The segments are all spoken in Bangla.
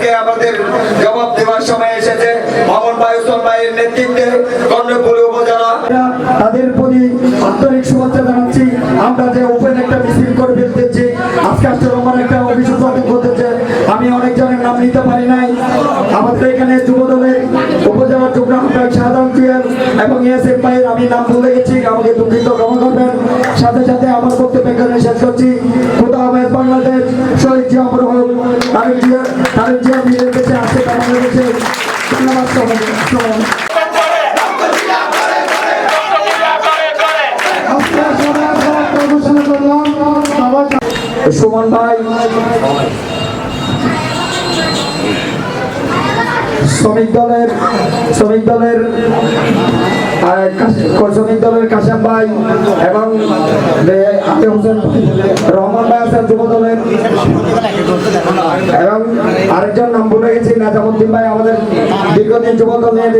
আজকে আমাদের জবাব দেওয়ার সময় এসেছে মামুন ভাই ভাইয়ের নেতৃত্বে কর্ণপুর উপজেলা। তাদের প্রতি আন্তরিক শুভেচ্ছা জানাচ্ছি। আমরা যে ওপেন একটা মিছিল করে ফেলতেছি, আজকে আজকে আমার একটা অভিযোগ করতেছে। আমি অনেকজনের নাম নিতে পারি নাই। আমাদের এখানে যুব দলের উপজেলা যুগ্ম আহ্বায়ক সাধারণ জুয়েল এবং এসএফ ভাইয়ের আমি নাম ভুলে গেছি, আমাকে দুঃখিত ক্ষমা করবেন। সাথে সাথে আমার বক্তব্য এখানে শেষ করছি। খুদা আহমেদ বাংলাদেশ, শহীদ জিয়া তারেক জিয়া সুমন ভাই। শ্রমিক দলের শ্রমিক দলের শ্রমিক দলের কাশাম ভাই এবং রহমান ভাই আছেন যুব দলের ভুলে গেছি, নাজামুদ্দিন ভাই আমাদের দীর্ঘদিন যুব দলের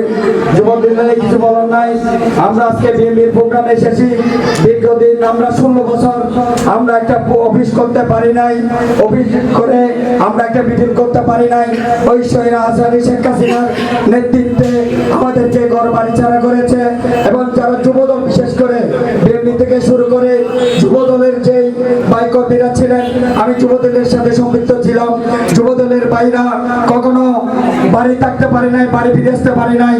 যুব দলের কিছু বলার নাই। আমরা আজকে বিএনপির প্রোগ্রামে এসেছি। দীর্ঘদিন আমরা ষোলো বছর আমরা একটা অফিস করতে পারি নাই। অফিস করে আমরা একটা মিটিং করতে পারি নাই। ওই সৈরা আসারি শেখ হাসিনার নেতৃত্বে আমাদের যে ঘর বাড়ি ছাড়া করেছে এবং যারা যুবদল বিশেষ করে বিএনপি থেকে শুরু করে যুবদলের যে বাইকর্মীরা ছিলেন আমি যুবদলের সাথে সম্পৃক্ত ছিলাম। যুবদলের বাইরা কখনো বাড়ি থাকতে পারি নাই, বাড়ি ফিরে আসতে পারি নাই।